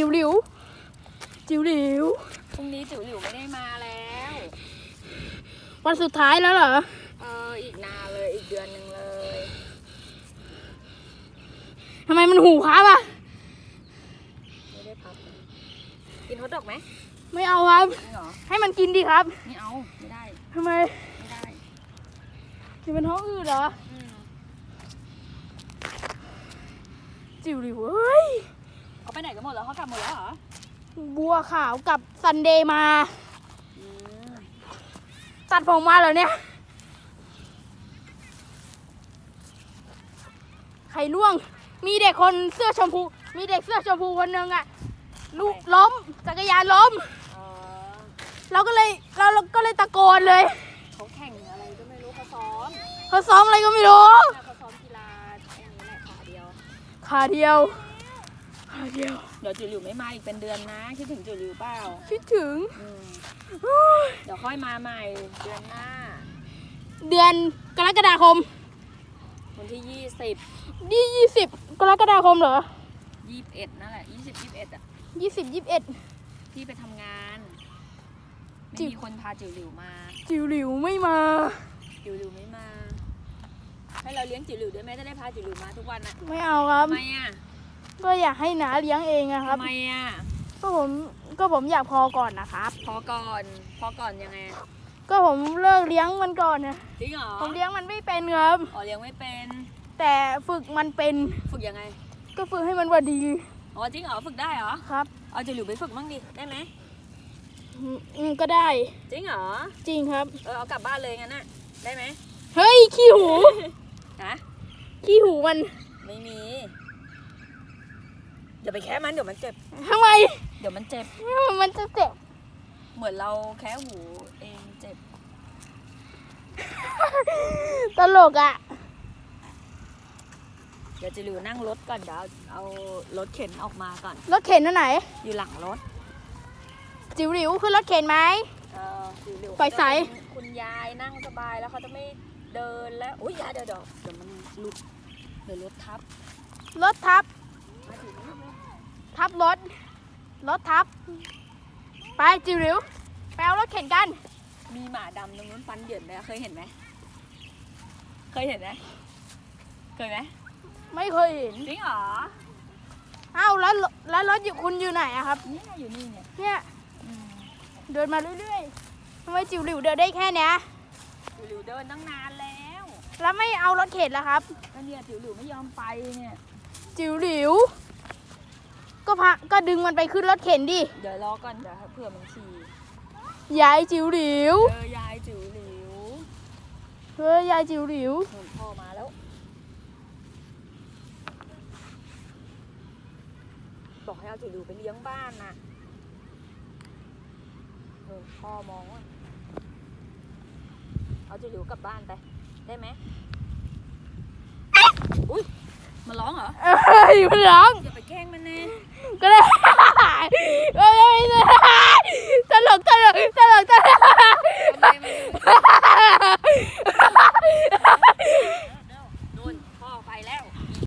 จิ๋วหลิว จิ๋วหลิว พรุ่งนี้จิ๋วหลิวไม่ได้มาแล้ว วันสุดท้ายแล้วเหรอ เอออีกนานเลยอีกเดือนหนึ่งเลยทำไมมันหูครับอะ ไม่ได้พักกินฮอทดอกไหมไม่เอาครับจริงเหรอให้มันกินดีครับไม่เอาไม่ได้ทำไมไม่ได้จะเป็นท้องอืดเหรอ อืม จิ๋วหลิวเฮ้ยเขา ไปไหนกันหมดแล้วเขากลับหมดแล้วเหรอบัวขาวกับซันเดย์มา อืมตัดผมมาเหรอเนี่ยไข่ล่วง มีเด็กคนเสื้อชมพู มีเด็กเสื้อชมพูคนหนึ่งอะลูกล้ม จักรยานล้มเออเราก็เลยเราเราก็เลยตะโกนเลย เขาแข่งอะไรก็ไม่รู้เขาซ้อมเขาซ้อมอะไรก็ไม่รู้น่าเขาซ้อมกีฬาอย่างนี้แหละขาเดียว ขาเดียวขา เดียวเดี๋ยวจิ๋วหลิวไม่มาอีกเป็นเดือนนะ คิดถึงจิ๋วหลิวเปล่าคิดถึง อืมเดี๋ยวค่อยมาใหม่เดือนหน้า เดือนกรกฎาคมวันที่ยี่สิบยี่ยี่สิบกรกฎาคมเหรอยี่สิบเอ็ดนั่นแหละยี่สิบยี่สิบเอ็ดอะยี่สิบยี่สิบเอ็ดพี่ไปทำงานจิ๋ไม่วมีคนพาจิ๋วหลิวมาจิ๋วหลิวไม่มา จิ๋วหลิวไม่มา ให้เราเลี้ยงจิ๋วหลิวด้วยไหมจะได้พาจิ๋วหลิวมาทุกวันอะไม่เอาครับทำไมอะ ก็อยากให้นาเลี้ยงเองอะครับ ทำไมอะ ก็ผมก็ผมอยากพอก่อนนะครับ พอก่อน พอก่อนยังไงก็ผมเลิกเลี้ยงมันก่อนนะจริงเหรอผมเลี้ยงมันไม่เป็นครับ อ๋อเลี้ยงไม่เป็น แต่ฝึกมันเป็น ฝึกยังไง ก็ฝึกให้มันว่าดีอ๋อจริงเหรอฝึกได้เหรอ ครับเอาจิ๋วหลิวไปฝึกบ้างดิ ได้ไหม อืมอืมก็ได้จริงเหรอ จริงครับ เออเอากลับบ้านเลยงั้นน่ะ ได้ไหมเฮ้ยขี้หูฮะขี้หูมัน ไม่มี อย่าไปแค่มันเดี๋ยวมันเจ็บ ทำไมเดี๋ยวมันเจ็บ มันจะเจ็บเหมือนเราแค่หูเองเจ็บ ตลกอะเดี๋ยวจิหลิวนั่งรถก่อนเดี๋ยวเอาเอารถเข็นออกมาก่อน รถเข็นอันไหน อยู่หลังรถจิ๋วหลิวคือรถเข็นไหม เออจิหลิวปล่อยสาย เขาจะเป็นคุณยายนั่งสบายแล้วเขาจะไม่เดินแล้วอุ้ยอยาเดี๋ยวเดี๋ยวเดี๋ยวมันหลุดเดี๋ยวรถทับรถทับ มาถึงนี่เลย ทับรถ รถทับ ไปจิ๋วหลิวไปเอารถเข็นกัน มีหมาดำตรงนู้นฟันเหยินเลยอะเคยเห็นไหม เคยเห็นไหมเคยไหมไม่เคยเห็นจริงเหรออ้าวแล้วแล้วรถอยู่คุณอยู่ไหนอะครับ เนี่ยอยู่นี่เนี่ยเนี่ยอืมเดินมาเรื่อยๆทำไมจิ๋วหลิวเดินได้แค่เนี้ยจิ๋วหลิวเดินตั้งนานแล้วแล้วไม่เอารถเข็นล่ะครับ ก็เนี่ยจิ๋วหลิวไม่ยอมไปเนี่ยจิ๋วหลิว ก็พะก็ดึงมันไปขึ้นรถเข็นดิ เดี๋ยวรอก่อนเดี๋ยวเผื่อมันขี่ยายจิ๋วหลิว เออยายจิ๋วหลิวเฮ้ยยายจิ๋วหลิว หนุนพ่อมาแล้ว บอกให้เอาจิ๋วหลิวไปเลี้ยงบ้านน่ะหนุนพ่อมองว่าเอาจิ๋วหลิวกลับบ้านไป ได้ไหมอุ้ยมันร้องเหรอ เอ้ยมันร้องอ ก็ได้ตลกตลกตลกตลก